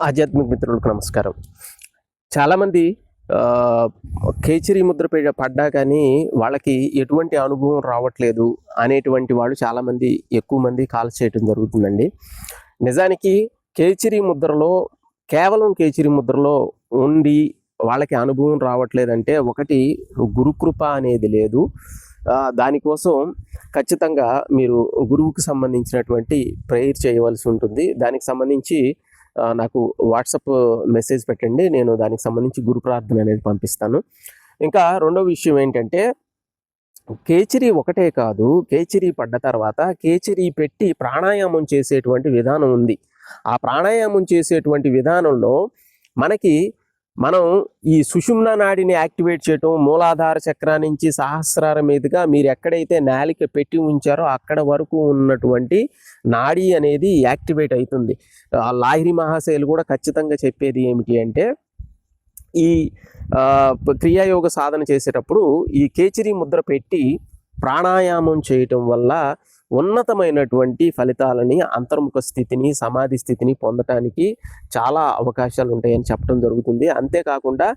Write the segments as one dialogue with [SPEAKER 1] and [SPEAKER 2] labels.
[SPEAKER 1] ఆధ్యాత్మిక మిత్రులకు నమస్కారం. చాలామంది కేచరి ముద్ర పడ్డా కానీ వాళ్ళకి ఎటువంటి అనుభవం రావట్లేదు అనేటువంటి వాళ్ళు చాలామంది ఎక్కువ మంది కాల్ చేయటం జరుగుతుందండి. నిజానికి కేచరి ముద్రలో కేవలం కేచరి ముద్రలో ఉండి వాళ్ళకి అనుభవం రావట్లేదంటే ఒకటి గురుకృప అనేది లేదు. దానికోసం ఖచ్చితంగా మీరు గురువుకు సంబంధించినటువంటి ప్రేయర్ చేయవలసి ఉంటుంది. దానికి సంబంధించి నాకు వాట్సప్ మెసేజ్ పెట్టండి నేను దానికి సంబంధించి గురు ప్రార్థన అనేది పంపిస్తాను. ఇంకా రెండో విషయం ఏంటంటే కేచరి ఒకటే కాదు కేచరి పడ్డ తర్వాత కేచరి పెట్టి ప్రాణాయామం చేసేటువంటి విధానం ఉంది. ఆ ప్రాణాయామం చేసేటువంటి విధానంలో మనకి మనం ఈ సుషుమ్న నాడిని యాక్టివేట్ చేయటం మూలాధార చక్రా నుంచి సహస్రార మీదుగా మీరు ఎక్కడైతే నాలిక పెట్టి ఉంచారో అక్కడ వరకు ఉన్నటువంటి నాడి అనేది యాక్టివేట్ అవుతుంది. ఆ లాహిరి మహాశైలు కూడా ఖచ్చితంగా చెప్పేది ఏమిటి అంటే ఈ క్రియాయోగ సాధన చేసేటప్పుడు ఈ కేచరి ముద్ర పెట్టి ప్రాణాయామం చేయటం వల్ల ఉన్నతమైనటువంటి ఫలితాలని అంతర్ముఖ స్థితిని సమాధి స్థితిని పొందటానికి చాలా అవకాశాలు ఉంటాయని చెప్పడం జరుగుతుంది. అంతేకాకుండా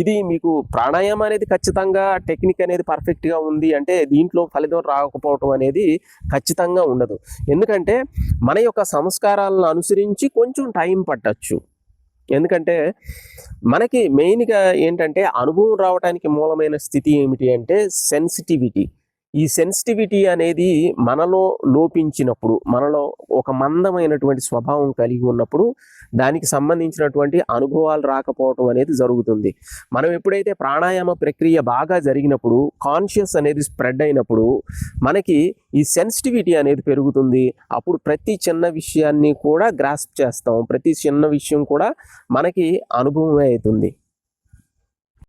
[SPEAKER 1] ఇది మీకు ప్రాణాయామం అనేది ఖచ్చితంగా టెక్నిక్ అనేది పర్ఫెక్ట్గా ఉంది అంటే దీంట్లో ఫలితం రాకపోవటం అనేది ఖచ్చితంగా ఉండదు. ఎందుకంటే మన యొక్క సంస్కారాలను అనుసరించి కొంచెం టైం పట్టచ్చు. ఎందుకంటే మనకి మెయిన్గా ఏంటంటే అనుభవం రావడానికి మూలమైన స్థితి ఏమిటి అంటే సెన్సిటివిటీ. ఈ సెన్సిటివిటీ అనేది మనలో లోపించినప్పుడు మనలో ఒక మందమైనటువంటి స్వభావం కలిగి ఉన్నప్పుడు దానికి సంబంధించినటువంటి అనుభవాలు రాకపోవటం అనేది జరుగుతుంది. మనం ఎప్పుడైతే ప్రాణాయామ ప్రక్రియ బాగా జరిగినప్పుడు కాన్షియస్ అనేది స్ప్రెడ్ అయినప్పుడు మనకి ఈ సెన్సిటివిటీ అనేది పెరుగుతుంది. అప్పుడు ప్రతి చిన్న విషయాన్ని కూడా గ్రాస్ప్ చేస్తాం. ప్రతి చిన్న విషయం కూడా మనకి అనుభవమే అవుతుంది.